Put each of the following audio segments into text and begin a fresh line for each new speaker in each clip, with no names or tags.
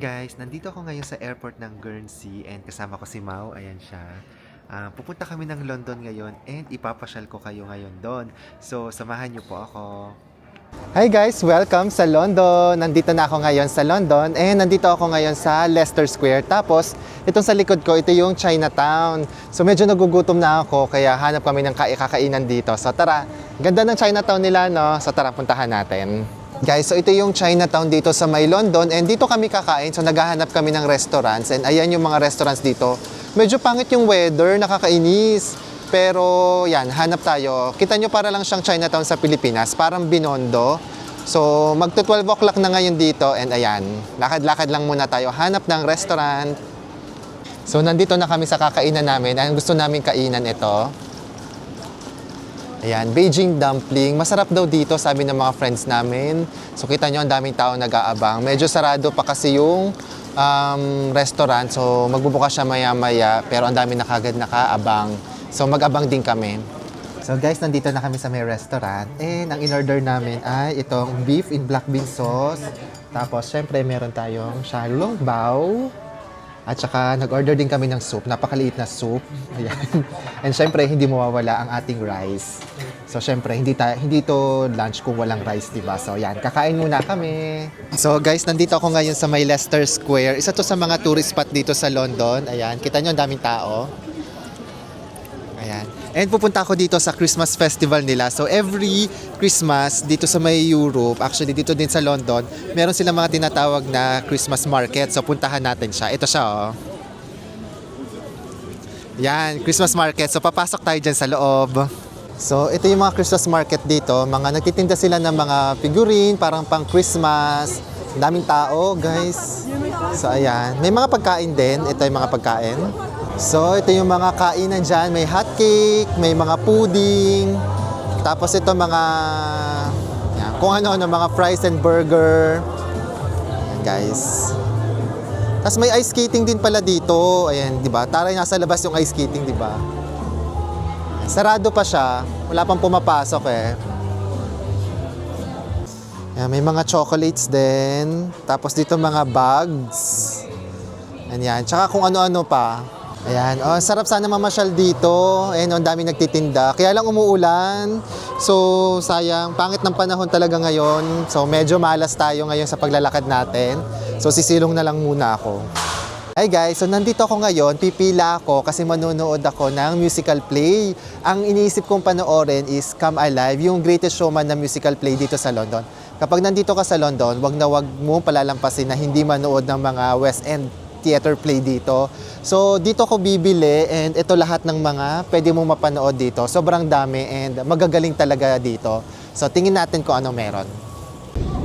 Guys, nandito ako ngayon sa airport ng Guernsey and kasama ko si Mau, ayan siya. Ah, pupunta kami ng London ngayon and ipapasyal ko kayo ngayon doon. So, samahan niyo po ako. Hi guys! Welcome sa London! Nandito na ako ngayon sa London and nandito ako ngayon sa Leicester Square. Tapos, itong sa likod ko, ito yung Chinatown. So, medyo nagugutom na ako kaya hanap kami ng kai- kakainan dito. So, tara! Ganda ng Chinatown nila, no? So, tara, puntahan natin. Guys, so ito yung Chinatown dito sa May London and dito kami kakain. So, naghahanap kami ng restaurants and ayan yung mga restaurants dito. Medyo pangit yung weather, nakakainis. Pero yan, hanap tayo. Kita nyo para lang siyang Chinatown sa Pilipinas, parang Binondo. So magto 12 o'clock na ngayon dito and ayan, lakad-lakad lang muna tayo. Hanap ng restaurant. So nandito na kami sa kakainan namin. Ang gusto namin kainan ito. Ayan, Beijing dumpling. Masarap daw dito, sabi ng mga friends namin. So kita nyo, ang daming tao nag-aabang. Medyo sarado pa kasi yung um, restaurant. So magbubukas siya maya-maya, pero ang dami na kagad nakaabang. So mag-abang din kami. So guys, nandito na kami sa may restaurant. And ang in-order namin ay itong beef in black bean sauce. Tapos syempre meron tayong shalong bao. At saka nag-order din kami ng soup, napakaliit na soup. Ayan. And syempre hindi mawawala ang ating rice. So syempre hindi ta hindi to lunch kung walang rice, 'di ba? So yan, kakain muna kami. So guys, nandito ako ngayon sa may Leicester Square. Isa to sa mga tourist spot dito sa London. Ayan, kita nyo ang daming tao. Ayan. And pupunta ako dito sa Christmas festival nila. So every Christmas dito sa may Europe, actually dito din sa London, meron silang mga tinatawag na Christmas market. So puntahan natin siya. Ito siya oh. Yan, Christmas market. So papasok tayo dyan sa loob. So ito yung mga Christmas market dito. Mga nagtitinda sila ng mga figurine, parang pang Christmas. Daming tao, guys. So ayan. May mga pagkain din. Ito yung mga pagkain. So ito yung mga kainan dyan. May hot cake, may mga pudding. Tapos ito mga yan, kung ano-ano, mga fries and burger. Ayan, guys. Tapos may ice skating din pala dito. Ayan, di ba? Taray nasa labas yung ice skating, di ba? Sarado pa siya. Wala pang pumapasok eh. Ayan, may mga chocolates din. Tapos dito mga bags. Ayan, tsaka kung ano-ano pa. Ayan, oh, sarap sana mamasyal dito. Ayan, oh, ang dami nagtitinda. Kaya lang umuulan. So, sayang. Pangit ng panahon talaga ngayon. So, medyo malas tayo ngayon sa paglalakad natin. So, sisilong na lang muna ako. Hi guys, so nandito ako ngayon, pipila ako kasi manonood ako ng musical play. Ang iniisip kong panoorin is Come Alive, yung greatest showman na musical play dito sa London. Kapag nandito ka sa London, wag na wag mo palalampasin na hindi manood ng mga West End theater play dito. So dito ko bibili and ito lahat ng mga pwede mo mapanood dito. Sobrang dami and magagaling talaga dito. So tingin natin kung ano meron.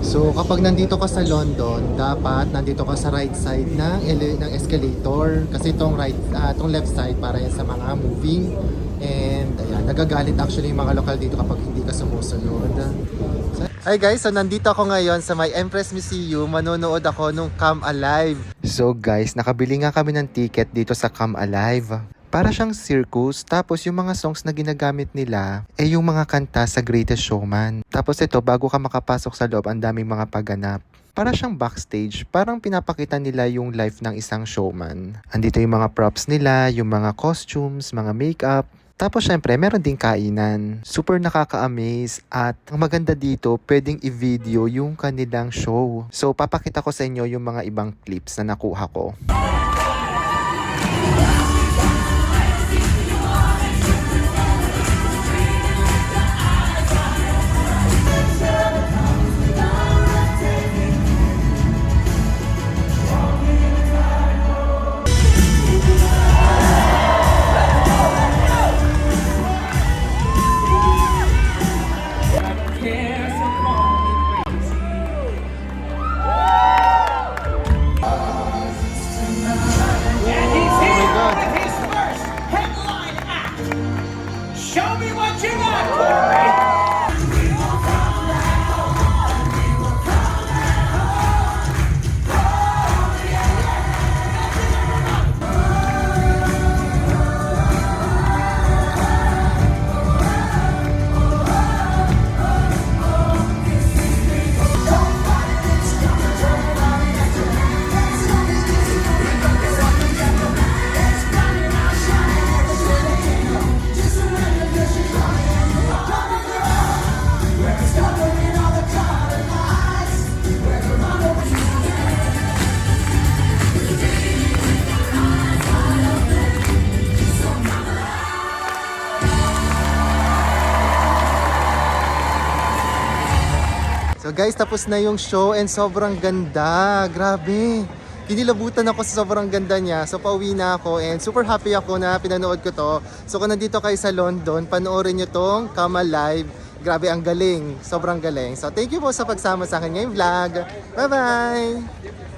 So kapag nandito ka sa London, dapat nandito ka sa right side ng ng escalator kasi itong right ah, itong left side para yan sa mga moving and ayan, nagagalit actually yung mga lokal dito kapag hindi ka sumusunod. So, Hi guys, so nandito ako ngayon sa may Empress Museum. Manonood ako nung Come Alive. So guys, nakabili nga kami ng ticket dito sa Come Alive. Para siyang circus, tapos yung mga songs na ginagamit nila, eh yung mga kanta sa Greatest Showman. Tapos ito, bago ka makapasok sa loob, ang daming mga pagganap. Para siyang backstage, parang pinapakita nila yung life ng isang showman. Andito yung mga props nila, yung mga costumes, mga makeup, tapos syempre, meron ding kainan. Super nakaka-amaze at ang maganda dito, pwedeng i-video yung kanilang show. So, papakita ko sa inyo yung mga ibang clips na nakuha ko. Guys, tapos na yung show and sobrang ganda. Grabe. Kinilabutan ako sa sobrang ganda niya. So pauwi na ako and super happy ako na pinanood ko to. So kung nandito kayo sa London, panoorin nyo tong Kama Live. Grabe, ang galing. Sobrang galing. So thank you po sa pagsama sa akin ngayong vlog. Bye-bye!